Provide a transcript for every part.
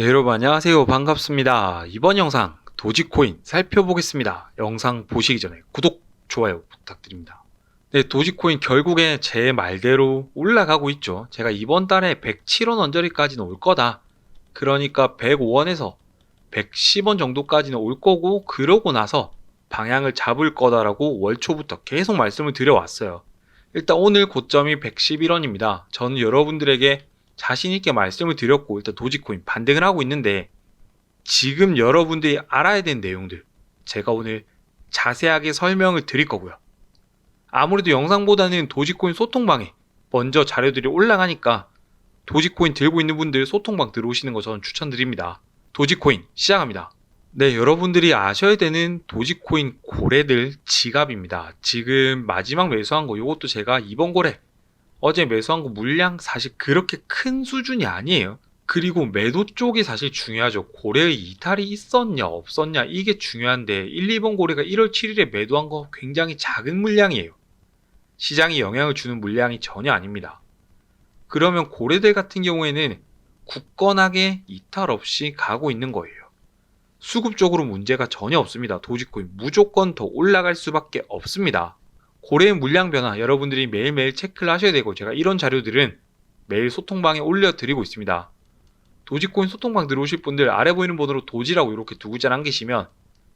네, 여러분 안녕하세요. 반갑습니다. 이번 영상 도지코인 살펴보겠습니다. 영상 보시기 전에 구독, 좋아요 부탁드립니다. 네, 도지코인 결국에 제 말대로 올라가고 있죠. 제가 이번 달에 107원 언저리까지는 올 거다. 그러니까 105원에서 110원 정도까지는 올 거고 그러고 나서 방향을 잡을 거다라고 월 초부터 계속 말씀을 드려왔어요. 일단 오늘 고점이 111원입니다. 저는 여러분들에게 자신 있게 말씀을 드렸고 일단 도지코인 반등을 하고 있는데 지금 여러분들이 알아야 되는 내용들 제가 오늘 자세하게 설명을 드릴 거고요. 아무래도 영상보다는 도지코인 소통방에 먼저 자료들이 올라가니까 도지코인 들고 있는 분들 소통방 들어오시는 거 저는 추천드립니다. 도지코인 시작합니다. 네, 여러분들이 아셔야 되는 도지코인 고래들 지갑입니다. 지금 마지막 매수한 거 이것도 제가 이번 고래 어제 매수한 거 물량 사실 그렇게 큰 수준이 아니에요. 그리고 매도 쪽이 사실 중요하죠. 고래의 이탈이 있었냐 없었냐 이게 중요한데 1, 2번 고래가 1월 7일에 매도한 거 굉장히 작은 물량이에요. 시장이 영향을 주는 물량이 전혀 아닙니다. 그러면 고래들 같은 경우에는 굳건하게 이탈 없이 가고 있는 거예요. 수급적으로 문제가 전혀 없습니다. 도지코인 무조건 더 올라갈 수밖에 없습니다. 고래의 물량 변화 여러분들이 매일매일 체크를 하셔야 되고 제가 이런 자료들은 매일 소통방에 올려드리고 있습니다. 도지코인 소통방 들어오실 분들 아래 보이는 번호로 도지라고 이렇게 두 글자 남기시면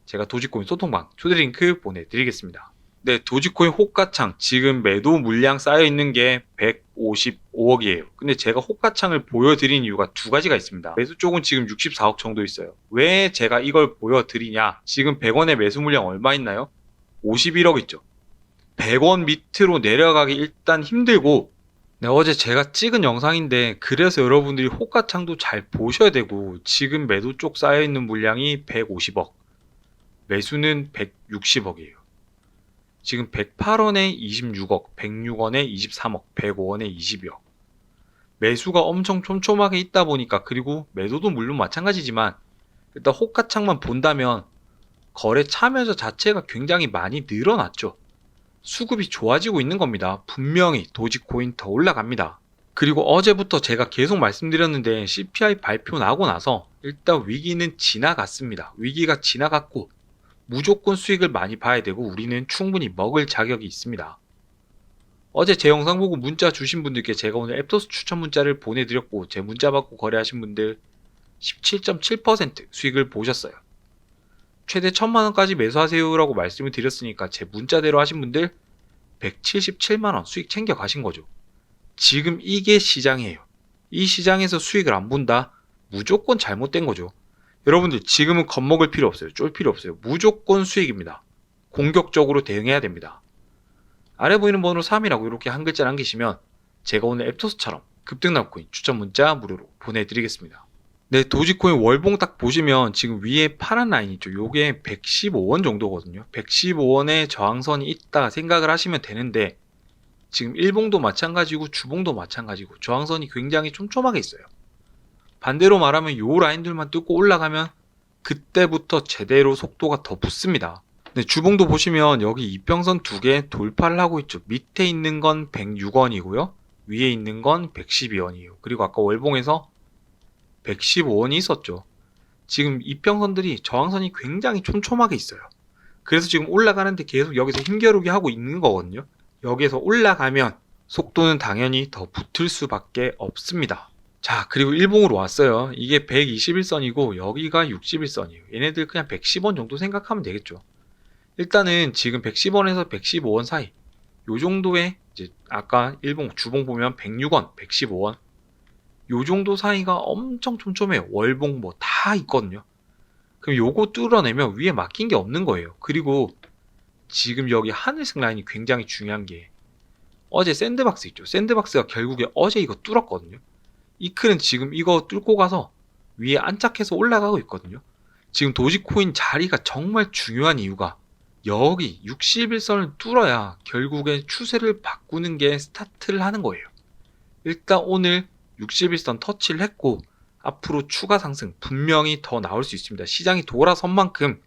제가 도지코인 소통방 초대 링크 보내드리겠습니다. 네, 도지코인 호가창 지금 매도 물량 쌓여 있는 게 155억이에요. 근데 제가 호가창을 보여드린 이유가 두 가지가 있습니다. 매수 쪽은 지금 64억 정도 있어요. 왜 제가 이걸 보여드리냐? 지금 100원의 매수 물량 얼마 있나요? 51억 있죠. 100원 밑으로 내려가기 일단 힘들고 네, 어제 제가 찍은 영상인데 그래서 여러분들이 호가창도 잘 보셔야 되고 지금 매도 쪽 쌓여있는 물량이 150억 매수는 160억이에요. 지금 108원에 26억 106원에 23억 105원에 22억. 매수가 엄청 촘촘하게 있다 보니까 그리고 매도도 물론 마찬가지지만 일단 호가창만 본다면 거래 참여자 자체가 굉장히 많이 늘어났죠 수급이 좋아지고 있는 겁니다. 분명히 도지코인 더 올라갑니다. 그리고 어제부터 제가 계속 말씀드렸는데 CPI 발표 나고 나서 일단 위기는 지나갔습니다. 위기가 지나갔고 무조건 수익을 많이 봐야 되고 우리는 충분히 먹을 자격이 있습니다. 어제 제 영상 보고 문자 주신 분들께 제가 오늘 앱토스 추천 문자를 보내드렸고 제 문자 받고 거래하신 분들 17.7% 수익을 보셨어요. 최대 1000만원까지 매수하세요라고 말씀을 드렸으니까 제 문자대로 하신 분들 177만 원 수익 챙겨 가신 거죠. 지금 이게 시장이에요. 이 시장에서 수익을 안 본다? 무조건 잘못된 거죠. 여러분들 지금은 겁먹을 필요 없어요. 쫄 필요 없어요. 무조건 수익입니다. 공격적으로 대응해야 됩니다. 아래 보이는 번호로 3이라고 이렇게 한 글자 남기시면 제가 오늘 앱토스처럼 급등 납코인 추천 문자 무료로 보내드리겠습니다. 네, 도지코인 월봉 딱 보시면 지금 위에 파란 라인 있죠. 요게 115원 정도거든요. 115원에 저항선이 있다 생각을 하시면 되는데 지금 일봉도 마찬가지고 주봉도 마찬가지고 저항선이 굉장히 촘촘하게 있어요. 반대로 말하면 요 라인들만 뚫고 올라가면 그때부터 제대로 속도가 더 붙습니다. 네, 주봉도 보시면 여기 이평선 두 개 돌파를 하고 있죠. 밑에 있는 건 106원이고요. 위에 있는 건 112원이에요. 그리고 아까 월봉에서 115원이 있었죠. 지금 이평선들이 저항선이 굉장히 촘촘하게 있어요. 그래서 지금 올라가는데 계속 여기서 힘겨루기 하고 있는 거거든요. 여기에서 올라가면 속도는 당연히 더 붙을 수밖에 없습니다. 자, 그리고 일봉으로 왔어요. 이게 121선이고 여기가 61선이에요. 얘네들 그냥 110원 정도 생각하면 되겠죠. 일단은 지금 110원에서 115원 사이 요 정도의 이제 아까 일봉 주봉 보면 106원, 115원 요 정도 사이가 엄청 촘촘해요. 월봉 뭐 다 있거든요. 그럼 요거 뚫어내면 위에 막힌 게 없는 거예요. 그리고 지금 여기 하늘색 라인이 굉장히 중요한 게 어제 샌드박스 있죠. 샌드박스가 결국에 어제 이거 뚫었거든요. 이클은 지금 이거 뚫고 가서 위에 안착해서 올라가고 있거든요. 지금 도지코인 자리가 정말 중요한 이유가 여기 61선을 뚫어야 결국에 추세를 바꾸는 게 스타트를 하는 거예요. 일단 오늘 61선 터치를 했고 앞으로 추가 상승 분명히 더 나올 수 있습니다. 시장이 돌아선 만큼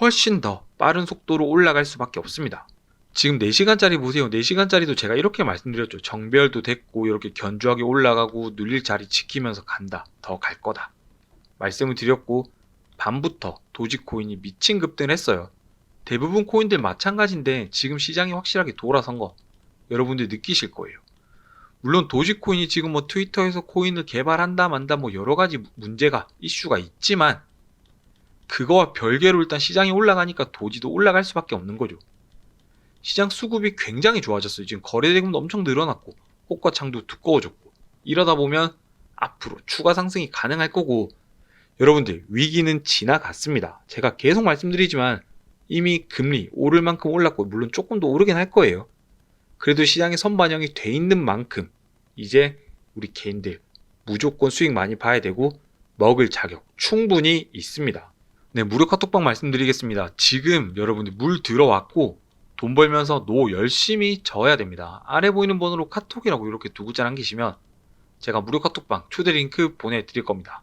훨씬 더 빠른 속도로 올라갈 수밖에 없습니다. 지금 4시간짜리 보세요. 4시간짜리도 제가 이렇게 말씀드렸죠. 정별도 됐고 이렇게 견주하게 올라가고 눌릴 자리 지키면서 간다. 더 갈 거다. 말씀을 드렸고 밤부터 도지코인이 미친 급등을 했어요. 대부분 코인들 마찬가지인데 지금 시장이 확실하게 돌아선 거 여러분들 느끼실 거예요. 물론 도지코인이 지금 뭐 트위터에서 코인을 개발한다 만다 뭐 여러 가지 문제가 이슈가 있지만 그거와 별개로 일단 시장이 올라가니까 도지도 올라갈 수밖에 없는 거죠. 시장 수급이 굉장히 좋아졌어요. 지금 거래 대금도 엄청 늘어났고 호가창도 두꺼워졌고 이러다 보면 앞으로 추가 상승이 가능할 거고 여러분들 위기는 지나갔습니다. 제가 계속 말씀드리지만 이미 금리 오를 만큼 올랐고 물론 조금 더 오르긴 할 거예요. 그래도 시장에 선반영이 돼 있는 만큼 이제 우리 개인들 무조건 수익 많이 봐야 되고 먹을 자격 충분히 있습니다. 네, 무료 카톡방 말씀드리겠습니다. 지금 여러분들 물 들어왔고 돈 벌면서 노 열심히 져야 됩니다. 아래 보이는 번호로 카톡이라고 이렇게 두 글자 남기시면 제가 무료 카톡방 초대 링크 보내드릴 겁니다.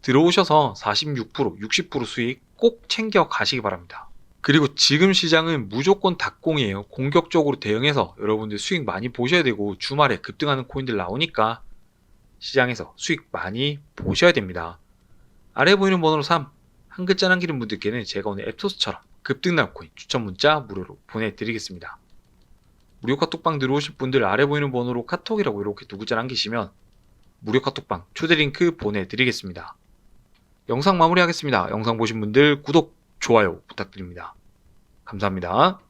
들어오셔서 46%, 60% 수익 꼭 챙겨 가시기 바랍니다. 그리고 지금 시장은 무조건 닭공이에요. 공격적으로 대응해서 여러분들 수익 많이 보셔야 되고 주말에 급등하는 코인들 나오니까 시장에서 수익 많이 보셔야 됩니다. 아래 보이는 번호로 3, 한 글자 남기는 분들께는 제가 오늘 앱소스처럼 급등날 코인 추천 문자 무료로 보내드리겠습니다. 무료 카톡방 들어오실 분들 아래 보이는 번호로 카톡이라고 이렇게 두 글자 남기시면 무료 카톡방 초대 링크 보내드리겠습니다. 영상 마무리하겠습니다. 영상 보신 분들 구독, 좋아요 부탁드립니다. 감사합니다.